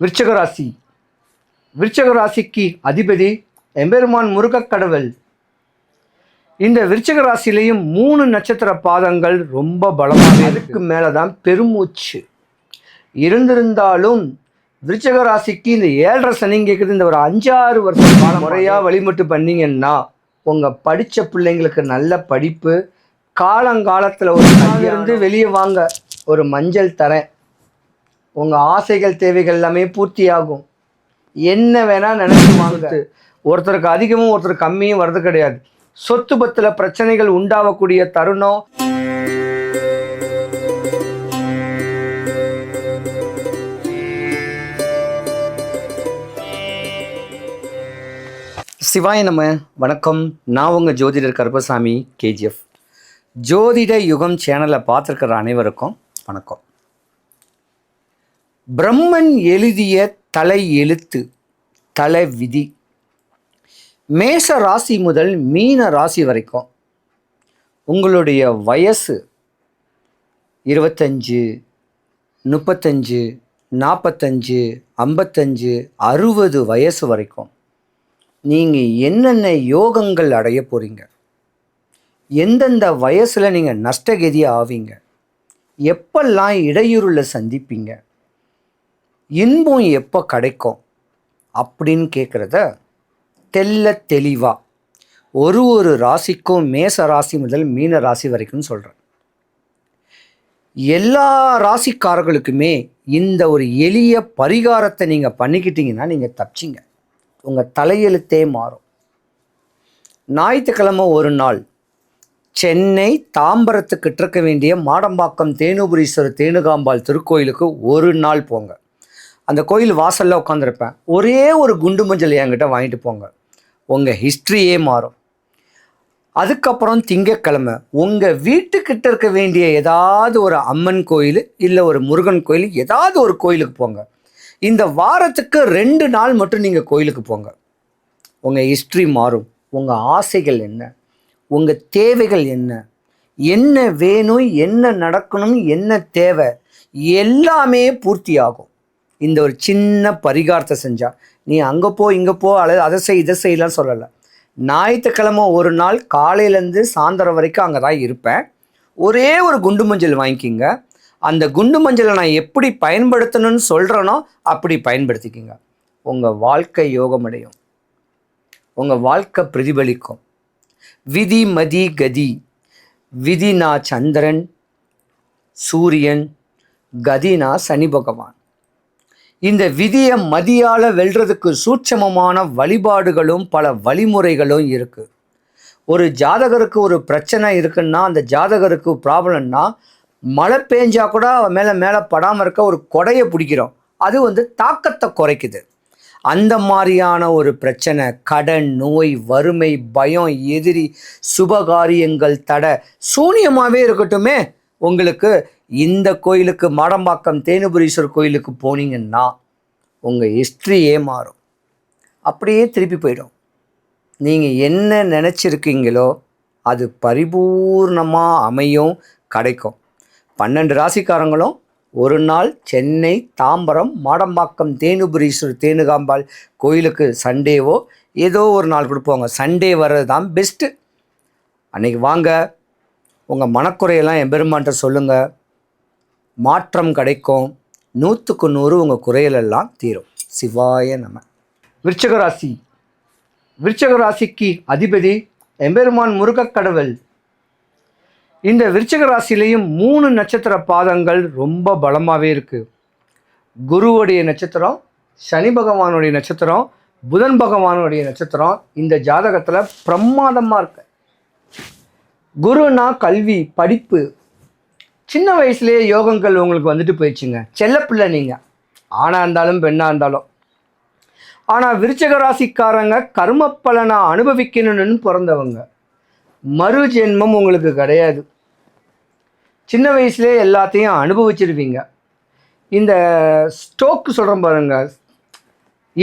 விருச்சக ராசி. விருச்சக ராசிக்கு அதிபதி எம்பெருமான் முருகக் கடவுள் இந்த விருச்சக ராசியிலையும் மூணு நட்சத்திர பாதங்கள் ரொம்ப பலமாக அதுக்கு மேலே தான் பெருமூச்சு. இருந்திருந்தாலும் விருச்சக ராசிக்கு இந்த ஏழரை சனி கேட்குறது இந்த ஒரு அஞ்சாறு வருஷம் காலம் முறையாக வழிமட்டு பண்ணீங்கன்னா உங்கள் படித்த பிள்ளைங்களுக்கு நல்ல படிப்பு காலங்காலத்தில் ஒரு இருந்து வெளியே வாங்க. ஒரு மஞ்சள் தரேன். உங்கள் ஆசைகள் தேவைகள் எல்லாமே பூர்த்தியாகும். என்ன வேணால் நினைச்சு வாங்க ஒருத்தருக்கு அதிகமும் ஒருத்தர் கம்மியும் வர்றது கிடையாது. சொத்து பத்தில் பிரச்சனைகள் உண்டாகக்கூடிய தருணம். சிவாய நம்ம வணக்கம். நான் உங்கள் ஜோதிடர் கருப்பசாமி கேஜிஎஃப். ஜோதிட யுகம் சேனலை பார்த்துருக்கிற அனைவருக்கும் வணக்கம். பிரம்மன் எழுதிய தலை எழுத்து தலை விதி மேஷ ராசி முதல் மீன ராசி வரைக்கும் உங்களுடைய வயசு இருபத்தஞ்சு முப்பத்தஞ்சு நாற்பத்தஞ்சு ஐம்பத்தஞ்சு அறுபது வயசு வரைக்கும் நீங்கள் என்னென்ன யோகங்கள் அடைய போகிறீங்க எந்தெந்த வயசில் நீங்கள் நஷ்டகதி ஆவீங்க? எப்பெல்லாம் இடையூறில் சந்திப்பீங்க? இன்பம் எப்போ கிடைக்கும் அப்படின்னு கேட்குறத தெல்ல தெளிவாக ஒரு ஒரு ராசிக்கும் மேச ராசி முதல் மீன ராசி வரைக்கும் சொல்கிறேன் எல்லா ராசிக்காரர்களுக்குமே இந்த ஒரு எளிய பரிகாரத்தை நீங்கள் பண்ணிக்கிட்டீங்கன்னா நீங்கள் தப்பிச்சிங்க. உங்கள் தலையெழுத்தே மாறும். ஞாயிற்றுக்கிழமை ஒரு நாள் சென்னை தாம்பரத்துக்கிட்ட இருக்க வேண்டிய மாடம்பாக்கம் தேனுபுரீஸ்வரர் தேனுகாம்பாள் திருக்கோயிலுக்கு ஒரு நாள் போங்க. அந்த கோயில் வாசலில் உட்காந்துருப்பேன் ஒரே ஒரு குண்டு மஞ்சள் என்கிட்ட வாங்கிட்டு போங்க. உங்கள் ஹிஸ்ட்ரியே மாறும். அதுக்கப்புறம் திங்கக்கிழமை உங்கள் வீட்டுக்கிட்ட இருக்க வேண்டிய ஏதாவது ஒரு அம்மன் கோயில் இல்லை ஒரு முருகன் கோயில் ஏதாவது ஒரு கோயிலுக்கு போங்க. இந்த வாரத்துக்கு ரெண்டு நாள் மட்டும் நீங்கள் கோயிலுக்கு போங்க. உங்கள் ஹிஸ்ட்ரி மாறும். உங்கள் ஆசைகள் என்ன? உங்கள் தேவைகள் என்ன? என்ன வேணும்? என்ன நடக்கணும்? என்ன தேவை? எல்லாமே பூர்த்தி ஆகும் இந்த ஒரு சின்ன பரிகாரத்தை செஞ்சா நீ அங்கே போ இங்கே போ அல்லது அதை செய் இதை செய்யலாம் சொல்லலை. ஞாயிற்றுக்கிழமை ஒரு நாள் காலையிலேருந்து சாயந்தரம் வரைக்கும் அங்கே தான் இருப்பேன். ஒரே ஒரு குண்டு மஞ்சள் வாங்கிக்கிங்க. அந்த குண்டு மஞ்சளை நான் எப்படி பயன்படுத்தணும்னு சொல்கிறேனோ அப்படி பயன்படுத்திக்கிங்க. உங்கள் வாழ்க்கை யோகமடையும். உங்கள் வாழ்க்கை பிரதிபலிக்கும். விதி மதி கதி. விதினா சந்திரன் சூரியன் கதினா சனி பகவான். இந்த விதியை மதியால் வெல்றதுக்கு சூட்சமமான வழிபாடுகளும் பல வழிமுறைகளும் இருக்குது ஒரு ஜாதகருக்கு ஒரு பிரச்சனை இருக்குன்னா அந்த ஜாதகருக்கு ப்ராப்ளம்னா மழை பெஞ்சா கூட அவன் மேலே மேலே படாமல் இருக்க ஒரு கொடையை பிடிக்கிறோம். அது வந்து தாக்கத்தை குறைக்குது. அந்த மாதிரியான ஒரு பிரச்சனை கடன் நோய் வறுமை பயம் எதிரி சுபகாரியங்கள் தடை சூனியமாகவே இருக்கட்டுமே உங்களுக்கு இந்த கோயிலுக்கு மாடம்பாக்கம் தேனுபுரீஸ்வரர் கோயிலுக்கு போனீங்கன்னா உங்கள் ஹிஸ்ட்ரியே மாறும். அப்படியே திருப்பி போயிடும். நீங்கள் என்ன நினச்சிருக்கீங்களோ அது பரிபூர்ணமாக அமையும் கிடைக்கும். பன்னெண்டு ராசிக்காரங்களும் ஒரு நாள் சென்னை தாம்பரம் மாடம்பாக்கம் தேனுபுரீஸ்வரர் தேனுகாம்பாள் கோயிலுக்கு சண்டேவோ ஏதோ ஒரு நாள் கொடுப்போங்க. சண்டே வர்றது தான் பெஸ்ட்டு அன்றைக்கி வாங்க. உங்கள் மனக்குறையெல்லாம் எம்பெருமான்ட்ட சொல்லுங்கள் மாற்றம் கிடைக்கும். நூற்றுக்கு நூறு உங்கள் குறையலெல்லாம் தீரும். சிவாய நம. விருச்சகராசி விருச்சகராசிக்கு அதிபதி எம்பெருமான் முருகக் கடவுள். இந்த விருச்சகராசிலையும் மூணு நட்சத்திர பாதங்கள் ரொம்ப பலமாகவே இருக்குது குருவுடைய நட்சத்திரம் சனி பகவானுடைய நட்சத்திரம் புதன் பகவானுடைய நட்சத்திரம் இந்த ஜாதகத்தில் பிரமாதமாக இருக்கு. குருனா கல்வி படிப்பு சின்ன வயசுலேயே யோகங்கள் உங்களுக்கு வந்துட்டு போயிடுச்சுங்க. செல்லப்பிள்ளை நீங்கள் ஆணாக இருந்தாலும் பெண்ணாக இருந்தாலும். ஆனால் விருச்சக ராசிக்காரங்க கர்ம பலனை அனுபவிக்கணும்னு பிறந்தவங்க. மறு ஜென்மம் உங்களுக்கு கிடையாது. சின்ன வயசுலேயே எல்லாத்தையும் அனுபவிச்சிருவீங்க. இந்த ஸ்டோக்கு சொல்கிறோம் பாருங்க.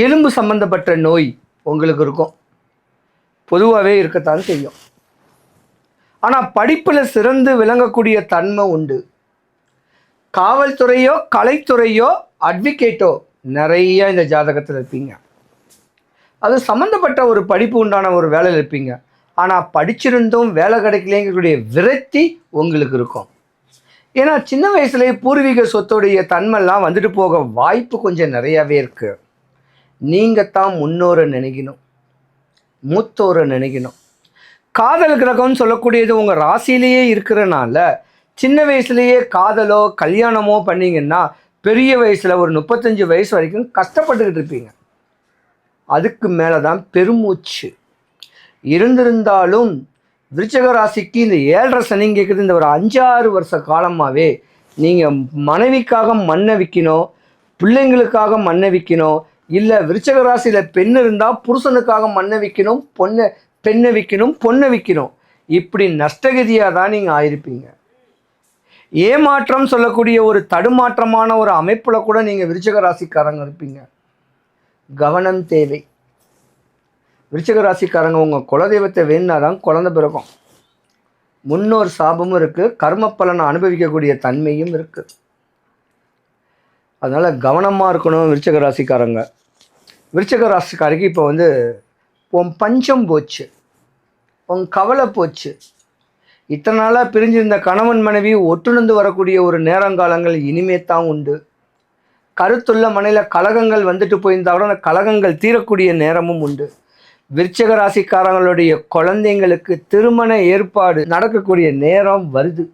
எலும்பு சம்பந்தப்பட்ட நோய் உங்களுக்கு இருக்கும். பொதுவாகவே இருக்கத்தான் செய்யும். ஆனால் படிப்பில் சிறந்து விளங்கக்கூடிய தன்மை உண்டு. காவல்துறையோ கலைத்துறையோ அட்வொகேட்டோ நிறைய இந்த ஜாதகத்தில் இருப்பீங்க. அது சம்மந்தப்பட்ட ஒரு படிப்பு உண்டான ஒரு வேலையில் இருப்பீங்க. ஆனால் படிச்சிருந்தும் வேலை கிடைக்கலங்கக்கூடிய விரக்தி உங்களுக்கு இருக்கும். ஏன்னா சின்ன வயசுலேயே பூர்வீக சொத்துடைய தன்மைலாம் வந்துட்டு போக வாய்ப்பு கொஞ்சம் நிறையாவே இருக்குது நீங்கள் தான் முன்னோரை நினைக்கணும். மூத்தோரை நினைக்கணும். காதல் கிரகம்னு சொல்லக்கூடியது உங்கள் ராசியிலேயே இருக்கிறனால சின்ன வயசுலேயே காதலோ கல்யாணமோ பண்ணிங்கன்னா பெரிய வயசில் ஒரு முப்பத்தஞ்சு வயசு வரைக்கும் கஷ்டப்பட்டுக்கிட்டு இருப்பீங்க. அதுக்கு மேலே தான் பெருமூச்சு. இருந்திருந்தாலும் விருச்சக ராசிக்கு இந்த ஏழரை சனி கேட்குது இந்த ஒரு அஞ்சாறு வருஷ காலமாகவே நீங்கள் மனைவிக்காக மண்ணை விற்கணும் பிள்ளைங்களுக்காக மண்ணை விற்கணும் இல்லை விருச்சக ராசியில் பெண் இருந்தால் புருஷனுக்காக மண்ணை விற்கணும் பொண்ணை பெண்ணை விற்கணும் பொண்ணை விற்கணும் இப்படி நஷ்டகதியாக தான் நீங்கள் ஆயிருப்பீங்க. ஏமாற்றம் சொல்லக்கூடிய ஒரு தடுமாற்றமான ஒரு அமைப்பில் கூட நீங்கள் விருச்சக ராசிக்காரங்க இருப்பீங்க. கவனம் தேவை. விருச்சக ராசிக்காரங்க உங்கள் குலதெய்வத்தை வேணுனா தான் குழந்தை பிறக்கும். முன்னோர் சாபமும் இருக்குது கர்ம பலனை அனுபவிக்கக்கூடிய தன்மையும் இருக்குது அதனால் கவனமாக இருக்கணும் விருச்சக ராசிக்காரங்க. விருச்சக ராசிக்காரிக்கு இப்போ வந்து உன் பஞ்சம் போச்சு. உன் கவலை போச்சு. இத்தனை நாளாக பிரிஞ்சிருந்த கணவன் மனைவி ஒட்டுணர்ந்து வரக்கூடிய ஒரு நேரங்காலங்கள் இனிமே தான் உண்டு. கருத்துள்ள மனையில் கலகங்கள் வந்துட்டு போயிருந்தா கூட அந்த கலகங்கள் தீரக்கூடிய நேரமும் உண்டு. விருச்சக ராசிக்காரங்களுடைய குழந்தைங்களுக்கு திருமண ஏற்பாடு நடக்கக்கூடிய நேரம் வருது.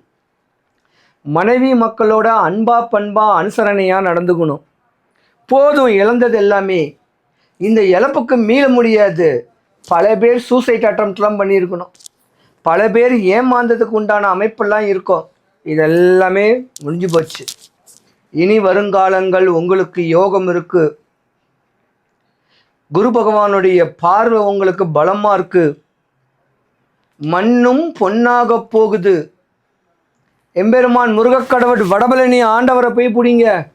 மனைவி மக்களோட அன்பா பண்பா அனுசரணையாக நடந்துக்கணும். போதும் இழந்தது எல்லாமே இந்த இழப்புக்கு மீள முடியாது. பல பேர் சூசைட் அட்டம்ப்ட்லாம் பண்ணியிருக்கணும். பல பேர் ஏமாந்ததுக்கு உண்டான அமைப்பெல்லாம் இருக்கும். இதெல்லாமே முடிஞ்சு போச்சு. இனி வருங்காலங்கள் உங்களுக்கு யோகம் இருக்கு. குரு பகவானுடைய பார்வை உங்களுக்கு பலமாக இருக்கு. மண்ணும் பொன்னாக போகுது. எம்பெருமான் முருகக்கடவுள் வடபழனி ஆண்டவரை போய் பிடிங்க.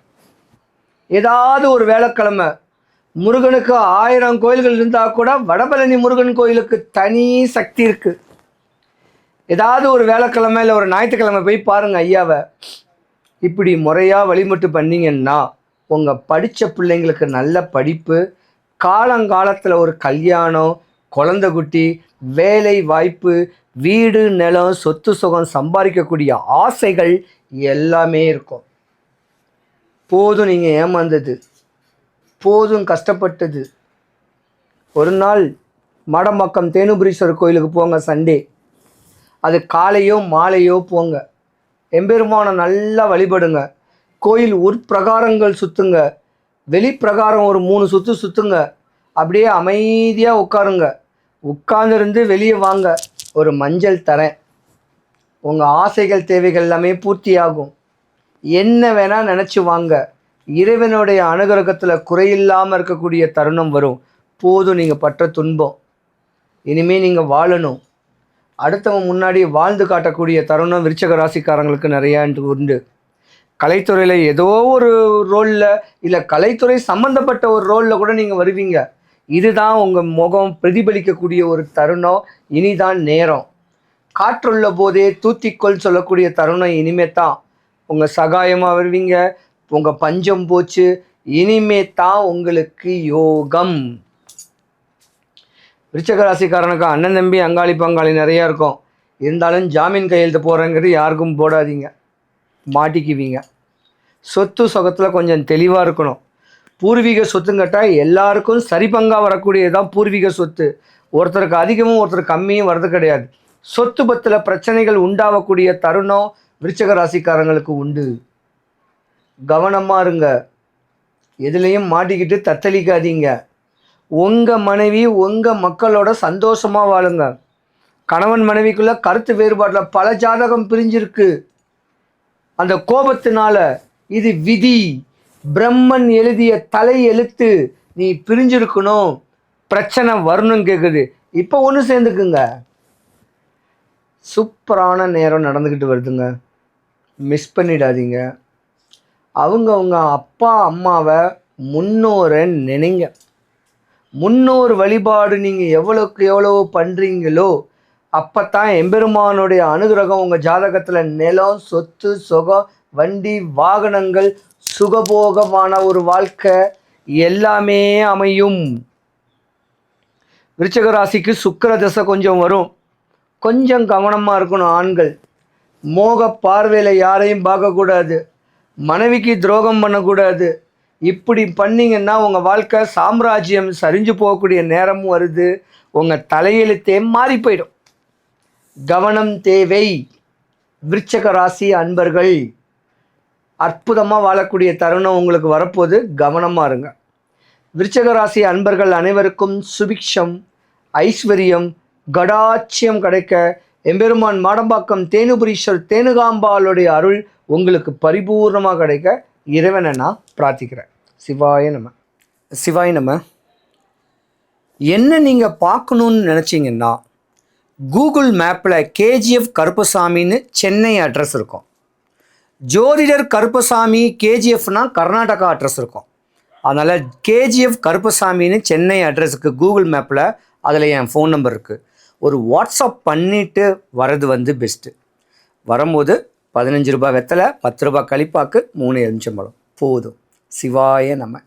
ஏதாவது ஒரு வேலைக்கிழமை முருகனுக்கு ஆயிரம் கோயில்கள் இருந்தால் கூட வடபழனி முருகன் கோயிலுக்கு தனி சக்தி இருக்குது ஏதாவது ஒரு வேலைக்கிழமை இல்லை ஒரு ஞாயிற்றுக்கிழமை போய் பாருங்கள் ஐயாவை. இப்படி முறையாக வழிமட்டு பண்ணிங்கன்னா உங்கள் படித்த பிள்ளைங்களுக்கு நல்ல படிப்பு காலங்காலத்தில் ஒரு கல்யாணம் குழந்தை குட்டி வேலை வாய்ப்பு வீடு நிலம் சொத்து சுகம் சம்பாதிக்கக்கூடிய ஆசைகள் எல்லாமே இருக்கும். போதும் நீங்கள் ஏமாந்தது. போதும் கஷ்டப்பட்டது. ஒரு நாள் மடம்பக்கம் தேனுபுரீஸ்வரர் கோயிலுக்கு போங்க சண்டே. அது காலையோ மாலையோ போங்க. எம்பெருமானை நல்லா வழிபடுங்க. கோயில் உட்பிரகாரங்கள் சுற்றுங்க வெளிப்பிரகாரம் ஒரு மூணு சுற்று சுற்றுங்க அப்படியே அமைதியாக உட்காருங்க. உட்கார்ந்துருந்து வெளியே வாங்க. ஒரு மஞ்சள் தரேன். உங்கள் ஆசைகள் தேவைகள் எல்லாமே பூர்த்தியாகும். என்ன வேணால் நினச்சி வாங்க. இறைவனுடைய அனுகிரகத்தில் குறையில்லாமல் இருக்கக்கூடிய தருணம் வரும். போதும் நீங்கள் பற்ற துன்பம். இனிமேல் நீங்கள் வாழணும். அடுத்தவங்க முன்னாடி வாழ்ந்து காட்டக்கூடிய தருணம் விருச்சக ராசிக்காரங்களுக்கு நிறையா உண்டு. கலைத்துறையில் ஏதோ ஒரு ரோலில் இல்லை கலைத்துறை சம்மந்தப்பட்ட ஒரு ரோலில் கூட நீங்கள் வருவீங்க. இதுதான் உங்கள் முகம் பிரதிபலிக்கக்கூடிய ஒரு தருணம். இனிதான் நேரம். காற்றுள்ள போதே தூத்திக்கொள் சொல்லக்கூடிய தருணம் இனிமே தான் உங்கள் சகாயமாக வருவீங்க. உங்கள் பஞ்சம் போச்சு இனிமே தான் உங்களுக்கு யோகம். ரிச்சகராசிக்காரனுக்கு அண்ணன் தம்பி அங்காளி பங்காளி நிறையா இருக்கும். இருந்தாலும் ஜாமீன் கையெழுத்து போடுறங்கிறது யாருக்கும் போடாதீங்க. மாட்டிக்குவீங்க. சொத்து சுகத்தில் கொஞ்சம் தெளிவாக இருக்கணும். பூர்வீக சொத்துங்கட்டா எல்லாருக்கும் சரிபங்காக வரக்கூடியது தான் பூர்வீக சொத்து. ஒருத்தருக்கு அதிகமும் ஒருத்தர் கம்மியும் வர்றது கிடையாது. சொத்து பத்தில் பிரச்சனைகள் உண்டாகக்கூடிய தருணம் விருச்சக ராசிக்காரங்களுக்கு உண்டு. கவனமாக இருங்க. எதுலேயும் மாட்டிக்கிட்டு தத்தளிக்காதீங்க. உங்கள் மனைவி உங்கள் மக்களோட சந்தோஷமாக வாழுங்க. கணவன் மனைவிக்குள்ளே கருத்து வேறுபாட்டில் பல ஜாதகம் பிரிஞ்சிருக்கு. அந்த கோபத்தினால இது விதி. பிரம்மன் எழுதிய தலை எழுத்து நீ பிரிஞ்சிருக்கணும். பிரச்சனை வரணும் கேட்குது இப்போ ஒன்று சேர்ந்துக்குங்க. சூப்பரான நேரம் நடந்துக்கிட்டு வருதுங்க. மிஸ் பண்ணிடாதீங்க. அவங்கவுங்க அப்பா அம்மாவை முன்னோரை நினைங்க. முன்னோர் வழிபாடு நீங்கள் எவ்வளோக்கு எவ்வளோ பண்ணுறீங்களோ அப்போ தான் எம்பெருமானுடைய அனுகிரகம் உங்கள் ஜாதகத்தில் நிலம் சொத்து சுகம் வண்டி வாகனங்கள் சுகபோகமான ஒரு வாழ்க்கை எல்லாமே அமையும். விருச்சக ராசிக்கு சுக்கிர தசை கொஞ்சம் வரும். கொஞ்சம் கவனமாக இருக்கணும் ஆண்கள். மோக பார்வையில் யாரையும் பார்க்கக்கூடாது. மனைவிக்கு துரோகம் பண்ணக்கூடாது. இப்படி பண்ணிங்கன்னா உங்கள் வாழ்க்கை சாம்ராஜ்யம் சரிஞ்சு போகக்கூடிய நேரமும் வருது. உங்கள் தலையெழுத்தே மாறி போயிடும். கவனம் தேவை. விருச்சக ராசி அன்பர்கள் அற்புதமாக வாழக்கூடிய தருணம் உங்களுக்கு வரப்போது கவனமாக இருங்க. விருச்சக ராசி அன்பர்கள் அனைவருக்கும் சுபிக்ஷம் ஐஸ்வர்யம் கடாட்சியம் கிடைக்க எம்பெருமான் மாடம்பாக்கம் தேனுபுரீஸ்வர் தேனுகாம்பாளுடைய அருள் உங்களுக்கு பரிபூர்ணமாக கிடைக்க இறைவனை நான் பிரார்த்திக்கிறேன். சிவாய நம்ம சிவாய நம்ம என்ன நீங்கள் பார்க்கணுன்னு நினச்சிங்கன்னா கூகுள் மேப்பில் கேஜிஎஃப் கருப்பசாமின்னு சென்னை அட்ரஸ் இருக்கும். ஜோதிடர் கருப்பசாமி கேஜிஎஃப்னால் கர்நாடகா அட்ரஸ் இருக்கும். அதனால் கேஜிஎஃப் கருப்பசாமின்னு சென்னை அட்ரஸுக்கு கூகுள் மேப்பில் அதில் என் ஃபோன் நம்பர் இருக்குது ஒரு வாட்ஸ்அப் பண்ணிவிட்டு வர்றது வந்து பெஸ்ட்டு. வரும்போது பதினஞ்சு ரூபாய் வெத்தலை பத்து ரூபாய் கழிப்பாக்கு மூணு எலுமிச்சம்பழம். போதும். சிவாய நம்ம